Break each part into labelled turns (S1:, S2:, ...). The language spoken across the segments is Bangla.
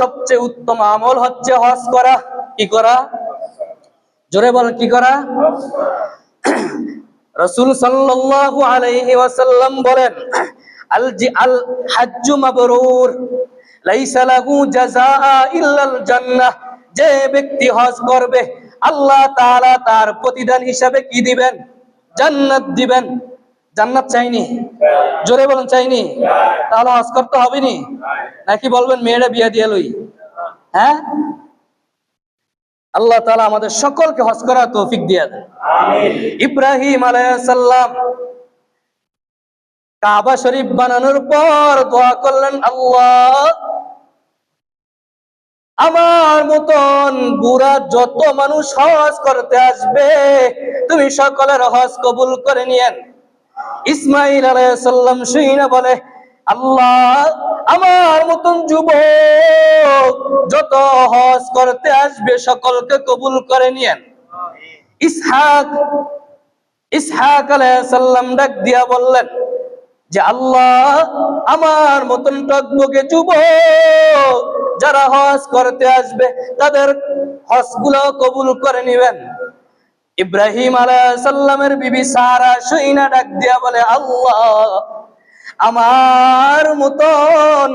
S1: সবচেয়ে উত্তম আমল হচ্ছে হজ করা। কি করা? জোরে বল, কি করা? রসুল সাল্লাল্লাহু ওয়াসাল্লাম বলেন, আল জি, আল মাবরুর জাযাআ ইল্লাল জান্নাহ। যে ব্যক্তি হজ করবে, আল্লাহ তাআলা তার প্রতিদান হিসাবে কি দিবেন? জান্নাত দিবেন। জান্নাত চাইনি? জোরে বলেন চাইনি? তাহলে হজ করতে হবে নি নাকি বলবেন মেয়েরা বিয়া দিয়ে লই? হ্যাঁ? আল্লাহ তাআলা আমাদের সকলকে হজ করার তৌফিক দিয়ে দেন। ইব্রাহিম আলাইসাল্লাম কাবা শরীফ বানানোর পর দোয়া করলেন আল্লাহ আমার মতন বুড়া যত মানুষ হজ করতে আসবে তুমি সকলের হজ কবুল করে নিয়েন। ইসমাইল আলাইসাল্লাম শুই না বলে, আল্লাহ, আমার মতন যুবক যত হজ করতে আসবে সকলকে কবুল করে নিয়েন। ইসহাক ইসহাক আলাইসাল্লাম ডাক দিয়া বললেন, যে আল্লাহ, আমার মতন টকবকে যুবক যারা হজ করতে আসবে তাদের হজগুলো কবুল করে নিবেন। ইব্রাহিম আলাইসাল্লামের বিবি সারা শুইনা ডাক দিয়া বলে, আল্লাহ, আমার মতন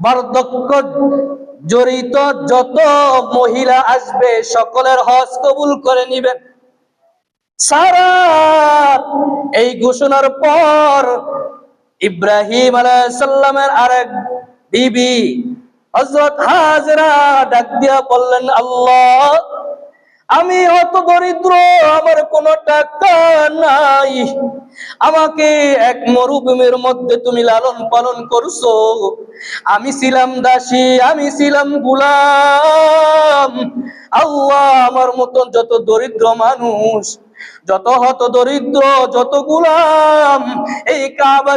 S1: বার্ধক্য জড়িত যত মহিলা আসবে, সকলের হজ কবুল করে নিবেন। সারা এই ঘোষণার পর ইব্রাহিম আলাইসাল্লামের আরেক বিবি হজরত হাজরা ডাক দিয়া বললেন, আল্লাহ আমি অত দরিদ্র, আমার কোনো টাকা নাই। আমাকে এক মরুভূমির মধ্যে তুমি লালন পালন করছ। আমি ছিলাম দাসী, আমি ছিলাম গুলাম। আল্লাহ আমার মতন যত দরিদ্র মানুষ, যত হত দরিদ্র, যত গুলাম, এই কাবা